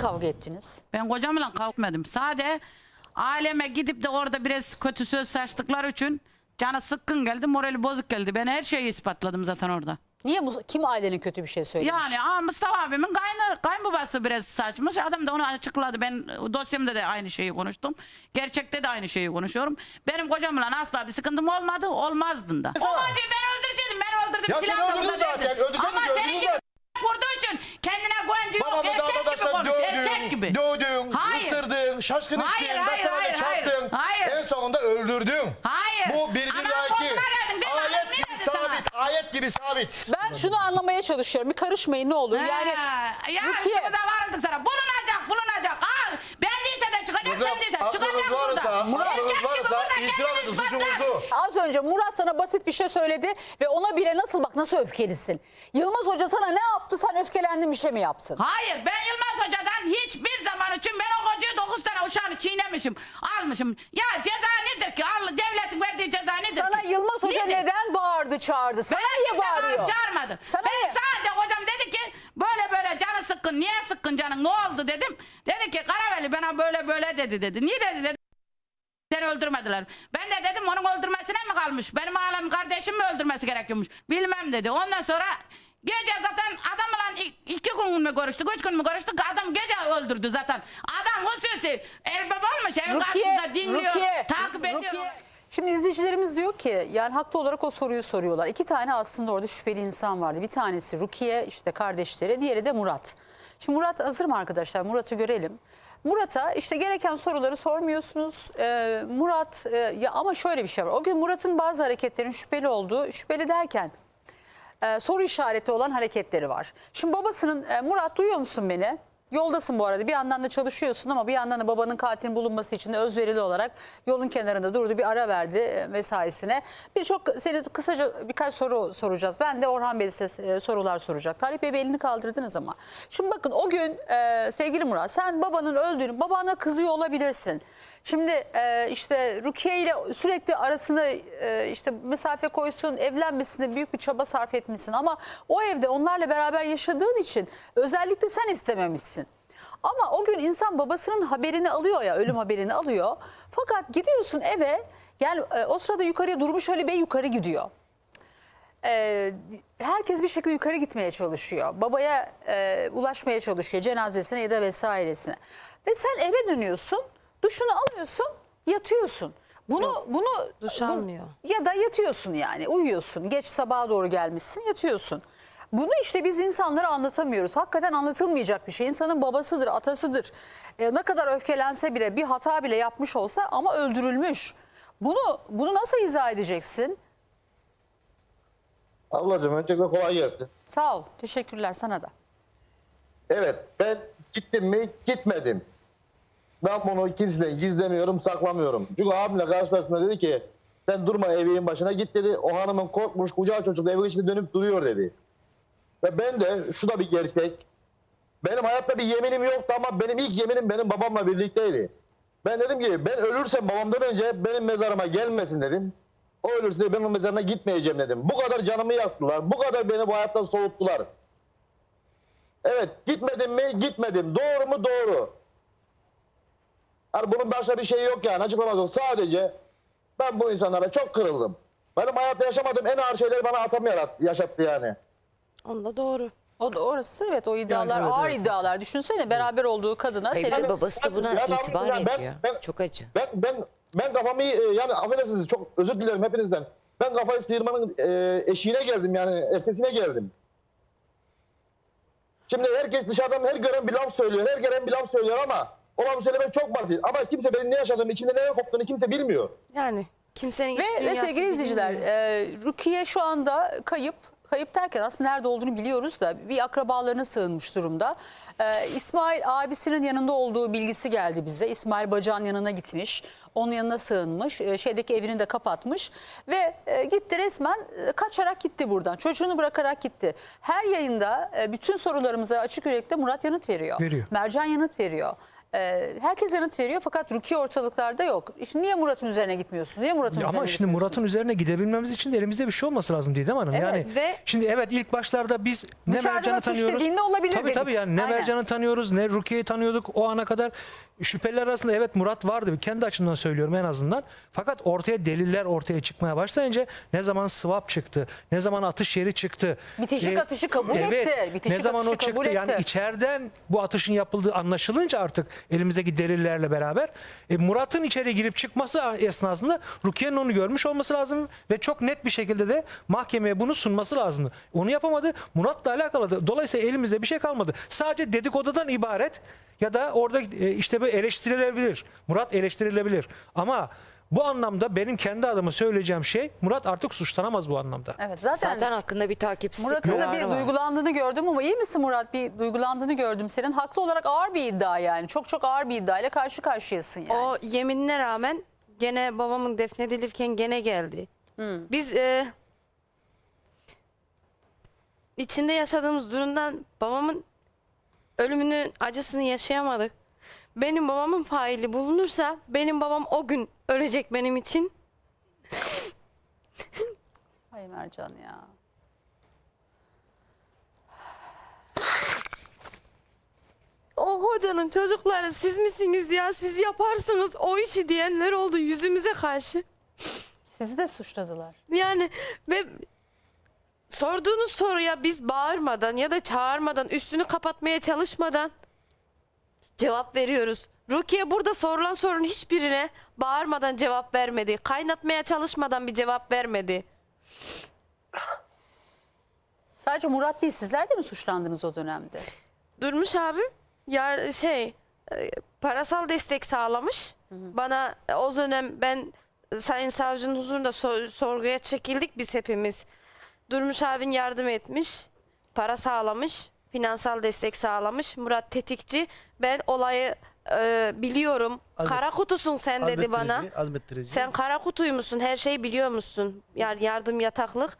kavga ettiniz? Ben kocamla kalkmadım. Sade aileme gidip de orada biraz kötü söz saçtıkları için canı sıkkın geldi, morali bozuk geldi. Ben her şeyi ispatladım zaten orada. Niye Mus- kim ailenin kötü bir şey söylemiş? Yani aa, Mustafa abimin kaynı, kayınbabası biraz saçmış. Adam da onu açıkladı. Ben dosyamda da aynı şeyi konuştum. Gerçekte de aynı şeyi konuşuyorum. Benim kocamla asla bir sıkıntım olmadı. Olmazdın da. Diyor ben öldürseydim ben öldürdüm. Ya sen Silah da öldürdün burada zaten, değildi. öldürsen de Ama öldürdün senin gibi zaten. vurduğu için kendine güvenci yok. Babamı Erkek dağda. Erkek gibi. dövdün, Hayır. ısırdın, şaşkın Hayır, ettin, hayır, hayır, hayır. çarptın. Hayır. En sonunda öldürdün. Hayır. Bu bir? Adam Ayet gibi sana? sabit, ayet gibi sabit. Ben şunu anlamaya çalışıyorum. Bir karışmayın ne olur. Yani ya Rukiye- varıldık sana. Bulunacak, aklınız varsa, burada. aklınız Erkek gibi varsa burada itiraf edin suçunuzu. az önce Murat sana basit bir şey söyledi ve ona bile nasıl bak nasıl öfkelisin. Yılmaz Hoca sana ne yaptı sen öfkelendin bir şey mi yapsın? Hayır ben Yılmaz Hoca'dan hiçbir zaman için ben o hocayı 9 tane uşağını çiğnemişim. Almışım. Ya ceza nedir ki? Al, devletin verdiği ceza nedir Sana ki? Yılmaz Hoca Nedir? neden bağırdı çağırdı? Sana Ben niye kimse bağırıyor? bağırıp çağırmadım. Sana ben niye? sadece hocam dedi böyle böyle canı sıkkın. Niye sıkkın canın? Ne oldu dedim. Dedi ki Karaveli bana böyle böyle dedi dedi. Niye dedi dedi. Seni öldürmediler. Ben de dedim onun öldürmesine mi kalmış? Benim alem kardeşim mi öldürmesi gerekiyormuş? Bilmem dedi. Ondan sonra gece zaten adamla iki gün mü görüştük, üç gün mü görüştük? Adam gece öldürdü zaten. Adam hususi erbab olmuş evin karşısında dinliyor, Rukiye, takip ediyor. Rukiye. Şimdi izleyicilerimiz diyor ki yani haklı olarak o soruyu soruyorlar. İki tane aslında orada şüpheli insan vardı. Bir tanesi Rukiye işte kardeşleri diğeri de Murat. Şimdi Murat hazır mı arkadaşlar? Murat'ı görelim. Murat'a işte gereken soruları sormuyorsunuz. Ee, Murat e, ya ama şöyle bir şey var. O gün Murat'ın bazı hareketlerin şüpheli olduğu, şüpheli derken e, soru işareti olan hareketleri var. Şimdi babasının e, Murat duyuyor musun beni? Yoldasın bu arada bir yandan da çalışıyorsun ama bir yandan da babanın katilin bulunması için de özverili olarak yolun kenarında durdu bir ara verdi e, mesaisine. Birçok seni kısaca birkaç soru soracağız. Ben de Orhan Bey size e, sorular soracak. Talip Bey elini kaldırdınız ama. Şimdi bakın o gün e, sevgili Murat sen babanın öldüğünü babana kızıyor olabilirsin. Şimdi e, işte Rukiye ile sürekli arasına e, işte mesafe koysun, evlenmesine büyük bir çaba sarf etmişsin ama o evde onlarla beraber yaşadığın için özellikle sen istememişsin. Ama o gün insan babasının haberini alıyor ya, ölüm haberini alıyor. Fakat gidiyorsun eve, yani e, o sırada yukarıya durmuş öyle bir yukarı gidiyor. E, herkes bir şekilde yukarı gitmeye çalışıyor. Babaya e, ulaşmaya çalışıyor cenazesine ya da vesairesine. Ve sen eve dönüyorsun, duşunu alıyorsun, yatıyorsun. Bunu bunu duş bu- almıyor. ya da yatıyorsun yani uyuyorsun. Geç sabaha doğru gelmişsin, yatıyorsun. Bunu işte biz insanlara anlatamıyoruz. Hakikaten anlatılmayacak bir şey. İnsanın babasıdır, atasıdır. E, ne kadar öfkelense bile bir hata bile yapmış olsa ama öldürülmüş. Bunu bunu nasıl izah edeceksin? Ablacığım öncelikle kolay gelsin. Sağ ol. Teşekkürler sana da. Evet ben gittim mi gitmedim. Ben bunu kimseden gizlemiyorum saklamıyorum. Çünkü abimle karşılaştığında dedi ki sen durma evin başına git dedi. O hanımın korkmuş kucağı çocukla evin içinde dönüp duruyor dedi. Ve ben de şu da bir gerçek. Benim hayatta bir yeminim yoktu ama benim ilk yeminim benim babamla birlikteydi. Ben dedim ki ben ölürsem babamdan önce benim mezarıma gelmesin dedim. O ölürse de ben o mezarına gitmeyeceğim dedim. Bu kadar canımı yaktılar. Bu kadar beni bu hayattan soğuttular. Evet gitmedim mi gitmedim. Doğru mu doğru. Yani bunun başka bir şeyi yok yani açıklaması yok. Sadece ben bu insanlara çok kırıldım. Benim hayatta yaşamadığım en ağır şeyleri bana atam yarat, yaşattı yani. Onda doğru. O da orası evet o iddialar evet, ağır evet. iddialar. Düşünsene beraber olduğu kadına Hayır, senin babası da buna Yani ben- itibar yani ben- ediyor. ben- Çok acı. Ben ben ben kafamı e, yani affedersiniz çok özür dilerim hepinizden. Ben kafayı sıyırmanın e, eşiğine geldim yani ertesine geldim. Şimdi herkes dışarıdan her gören bir laf söylüyor. Her gören bir laf söylüyor ama o lafı söylemek çok basit. Ama kimse benim ne yaşadığımı, içimde neler koptuğunu kimse bilmiyor. Yani kimsenin iç Ve, ve sevgili izleyiciler e, Rukiye şu anda kayıp. Kayıp derken aslında nerede olduğunu biliyoruz da bir akrabalarına sığınmış durumda. E, İsmail abisinin yanında olduğu bilgisi geldi bize. İsmail bacağın yanına gitmiş. Onun yanına sığınmış. E, şeydeki evini de kapatmış. Ve e, gitti resmen e, kaçarak gitti buradan. Çocuğunu bırakarak gitti. Her yayında e, bütün sorularımıza açık yürekli Murat yanıt veriyor. Veriyor. Mercan yanıt veriyor. Ee, herkes yanıt veriyor fakat Rukiye ortalıklarda yok. İşte niye Murat'ın üzerine gitmiyorsun? Niye Murat'ın üzerine Ama şimdi gitmiyorsun? Murat'ın üzerine gidebilmemiz için de elimizde bir şey olması lazım Didem Hanım. Evet. Yani Ve- şimdi evet ilk başlarda biz ne Dışarıdan Mercan'ı tanıyoruz. dediğinde olabilir tabii dedik. tabii yani ne Aynen. Mercan'ı tanıyoruz ne Rukiye'yi tanıyorduk o ana kadar. Şüpheliler arasında evet Murat vardı. Kendi açımdan söylüyorum en azından. Fakat ortaya deliller ortaya çıkmaya başlayınca ne zaman swap çıktı, ne zaman atış yeri çıktı. Bitişik atışı kabul evet, etti. Bitişik ne zaman o çıktı yani etti. içeriden bu atışın yapıldığı anlaşılınca artık elimizdeki delillerle beraber e, Murat'ın içeri girip çıkması esnasında Rukiye'nin onu görmüş olması lazım ve çok net bir şekilde de mahkemeye bunu sunması lazımdı. Onu yapamadı. Murat'la alakalı da dolayısıyla elimizde bir şey kalmadı. Sadece dedikodudan ibaret ya da orada e, işte bu eleştirilebilir. Murat eleştirilebilir. Ama bu anlamda benim kendi adıma söyleyeceğim şey Murat artık suçlanamaz bu anlamda. Evet zaten, Zaten hakkında bir takipsizlik Murat'ın da bir var. duygulandığını gördüm ama iyi misin Murat? Bir duygulandığını gördüm senin. Haklı olarak ağır bir iddia yani. Çok çok ağır bir iddia ile karşı karşıyasın yani. O yeminine rağmen gene babamın defnedilirken gene geldi. Biz e, içinde yaşadığımız durumdan babamın ölümünün acısını yaşayamadık. Benim babamın faili bulunursa benim babam o gün ölecek benim için. Ay Mercan ya. O hocanın çocukları siz misiniz ya siz yaparsınız o işi diyenler oldu yüzümüze karşı. Sizi de suçladılar. Yani ve sorduğunuz soruya biz bağırmadan ya da çağırmadan üstünü kapatmaya çalışmadan cevap veriyoruz. Rukiye burada sorulan sorunun hiçbirine bağırmadan cevap vermedi. Kaynatmaya çalışmadan bir cevap vermedi. Sadece Murat değil sizler de mi suçlandınız o dönemde? Durmuş abi ya şey e, parasal destek sağlamış. Bana e, o dönem ben Sayın Savcının huzurunda sor- sorguya çekildik biz hepimiz. Durmuş abin yardım etmiş. Para sağlamış. Finansal destek sağlamış. Murat Tetikçi ben olayı e, biliyorum. Azmet- Kara kutusun sen dedi bana. Azmettirici. Sen kara kutuymuşsun her şeyi biliyor musun? Yani yardım yataklık.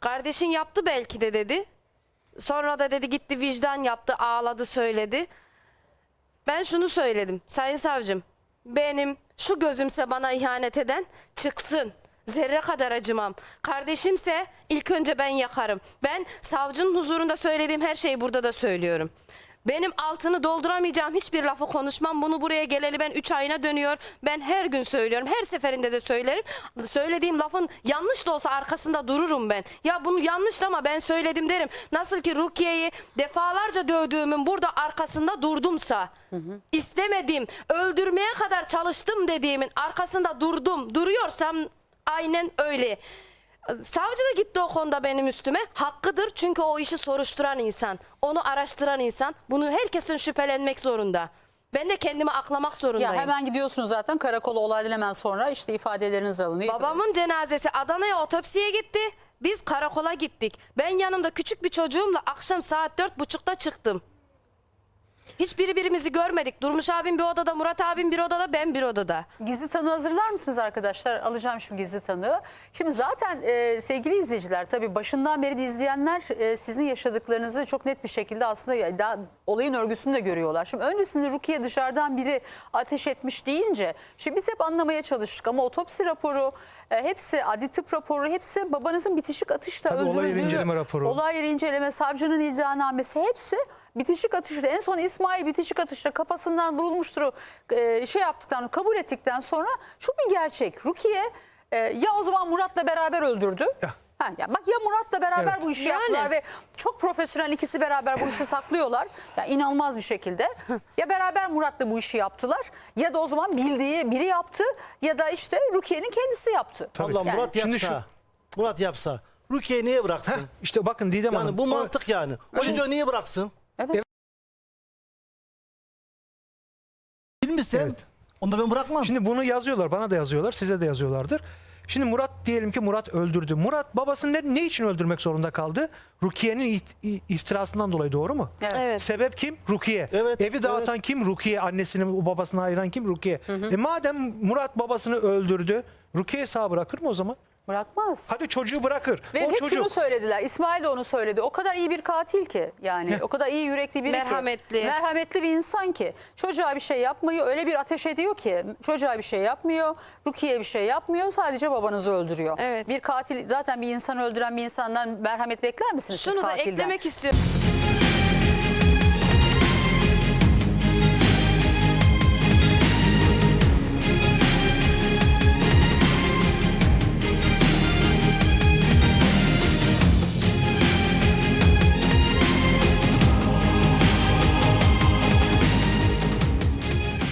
Kardeşin yaptı belki de dedi. Sonra da dedi gitti vicdan yaptı ağladı söyledi. Ben şunu söyledim sayın savcım. Benim şu gözümse bana ihanet eden çıksın. Zerre kadar acımam. Kardeşimse ilk önce ben yakarım. Ben savcının huzurunda söylediğim her şeyi burada da söylüyorum. Benim altını dolduramayacağım hiçbir lafı konuşmam. Bunu buraya geleli ben 3 ayına dönüyor. Ben her gün söylüyorum. Her seferinde de söylerim. Söylediğim lafın yanlış da olsa arkasında dururum ben. Ya bunu yanlış ama ben söyledim derim. Nasıl ki Rukiye'yi defalarca dövdüğümün burada arkasında durdumsa, istemedim, öldürmeye kadar çalıştım dediğimin arkasında durdum, duruyorsam aynen öyle. Savcı da gitti o konuda benim üstüme. Hakkıdır çünkü o işi soruşturan insan, onu araştıran insan. Bunu herkesin şüphelenmek zorunda. Ben de kendimi aklamak Ya zorundayım. hemen gidiyorsunuz zaten karakola olaydan hemen sonra işte ifadeleriniz alınıyor. Babamın cenazesi Adana'ya otopsiye gitti. Biz karakola gittik. Ben yanımda küçük bir çocuğumla akşam saat dört buçukta çıktım. Hiçbiri birimizi görmedik. Durmuş abim bir odada, Murat abim bir odada, ben bir odada. Gizli tanı hazırlar mısınız arkadaşlar? Alacağım şimdi gizli tanığı. Şimdi zaten e, sevgili izleyiciler tabii başından beri izleyenler e, sizin yaşadıklarınızı çok net bir şekilde aslında daha olayın örgüsünü de görüyorlar. Şimdi öncesinde Rukiye dışarıdan biri ateş etmiş deyince şimdi biz hep anlamaya çalıştık ama otopsi raporu e, hepsi adli tıp raporu hepsi babanızın bitişik atışla Tabii olay yeri öldürüldüğü, inceleme raporu. Olay yeri inceleme, savcının iddianamesi hepsi bitişik atışla en son İsmail bitişik atışla kafasından vurulmuştur e, şey yaptıktan kabul ettikten sonra şu bir gerçek. Rukiye e, ya o zaman Murat'la beraber öldürdü. Ya. Ha, ya bak ya Murat'la beraber Evet. bu işi Yani. yaptılar ve çok profesyonel ikisi beraber bu işi saklıyorlar. Ya inanılmaz bir şekilde. Ya beraber Murat'la bu işi yaptılar ya da o zaman bildiği biri yaptı ya da işte Rukiye'nin kendisi yaptı. Tabii. Allah Yani. Murat yapsa, Şimdi Murat yapsa Rukiye'yi niye bıraksın? İşte bakın Didem Hanım. yani bu o- mantık yani. O çocuğu niye bıraksın? Evet. Bilmişsem Evet. onu da ben bırakmam. Şimdi bunu yazıyorlar bana da yazıyorlar size de yazıyorlardır. Şimdi Murat diyelim ki Murat öldürdü. Murat babasını ne, ne için öldürmek zorunda kaldı? Rukiye'nin iftirasından dolayı doğru mu? Evet. Evet. Sebep kim? Rukiye. Evet, Evi dağıtan kim? Rukiye. Annesini babasını ayıran kim? Rukiye. E madem Murat babasını öldürdü Rukiye sağ bırakır mı o zaman? Bırakmaz. Hadi çocuğu bırakır. Ve o hep çocuk şunu söylediler. İsmail de onu söyledi. O kadar iyi bir katil ki yani o kadar iyi yürekli biri Merhametli. ki. Merhametli bir insan ki. Çocuğa bir şey yapmıyor. Öyle bir ateş ediyor ki çocuğa bir şey yapmıyor. Rukiye bir şey yapmıyor. Sadece babanızı öldürüyor. Evet. Bir katil zaten bir insanı öldüren bir insandan merhamet bekler misiniz siz Şunu da katilden? eklemek istiyorum.